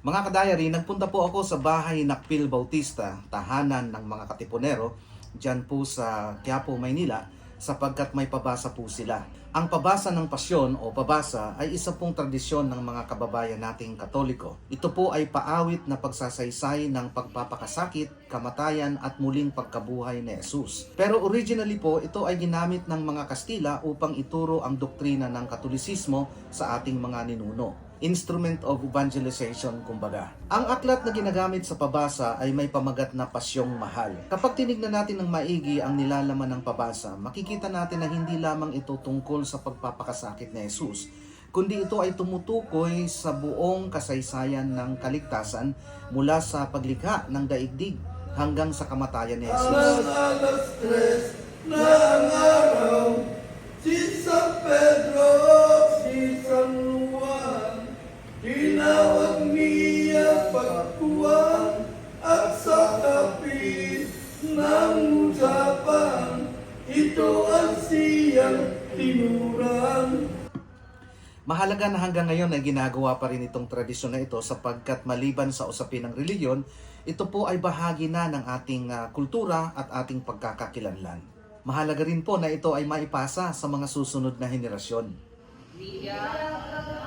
Mga kadayari, nagpunta po ako sa bahay Nakpil Bautista, tahanan ng mga katipunero, dyan po sa Quiapo, Maynila, sapagkat may pabasa po sila. Ang pabasa ng pasyon o pabasa ay isa pong tradisyon ng mga kababayan nating katoliko. Ito po ay paawit na pagsasaysay ng pagpapakasakit, kamatayan at muling pagkabuhay ni Jesus. Pero originally po, ito ay ginamit ng mga Kastila upang ituro ang doktrina ng katolisismo sa ating mga ninuno instrument of evangelization kumbaga. Ang aklat na ginagamit sa pabasa ay may pamagat na pasyong mahal. Kapag tinignan natin ng maigi ang nilalaman ng pabasa, makikita natin na hindi lamang ito tungkol sa pagpapakasakit ni Jesus, kundi ito ay tumutukoy sa buong kasaysayan ng kaligtasan mula sa paglikha ng daigdig hanggang sa kamatayan ni Jesus. Alas alas tres ang araw, si San Pedro, si San Juan, ng usapan, ito ang siyang tinuran. Mahalaga na hanggang ngayon ay ginagawa pa rin itong tradisyon na ito sapagkat maliban sa usapin ng reliyon, ito po ay bahagi na ng ating ah, kultura at ating pagkakakilanlan. Mahalaga rin po na ito ay maipasa sa mga susunod na henerasyon. Liya